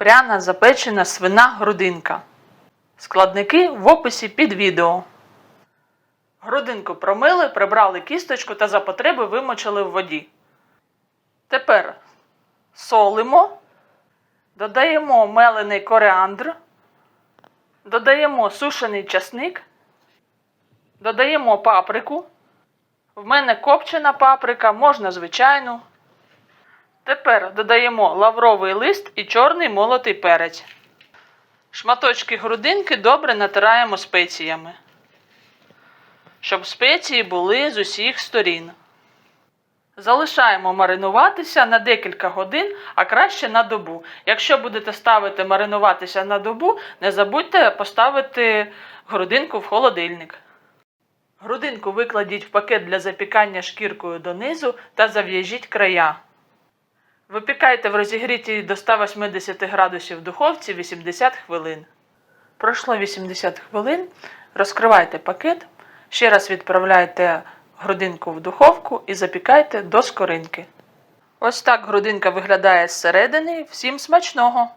Пряна запечена свина грудинка. Складники в описі під відео. Грудинку промили, прибрали кісточку та за потреби вимочили в воді. Тепер солимо, додаємо мелений коріандр, додаємо сушений часник, додаємо паприку. В мене копчена паприка, можна звичайну. Тепер додаємо лавровий лист і чорний молотий перець. Шматочки грудинки добре натираємо спеціями, щоб спеції були з усіх сторін. Залишаємо маринуватися на декілька годин, а краще на добу. Якщо будете ставити маринуватися на добу, не забудьте поставити грудинку в холодильник. Грудинку викладіть в пакет для запікання шкіркою донизу та зав'яжіть края. Випікайте в розігрітій до 180 градусів духовці 80 хвилин. Пройшло 80 хвилин. Розкривайте пакет, ще раз відправляйте грудинку в духовку і запікайте до скоринки. Ось так грудинка виглядає зсередини. Всім смачного!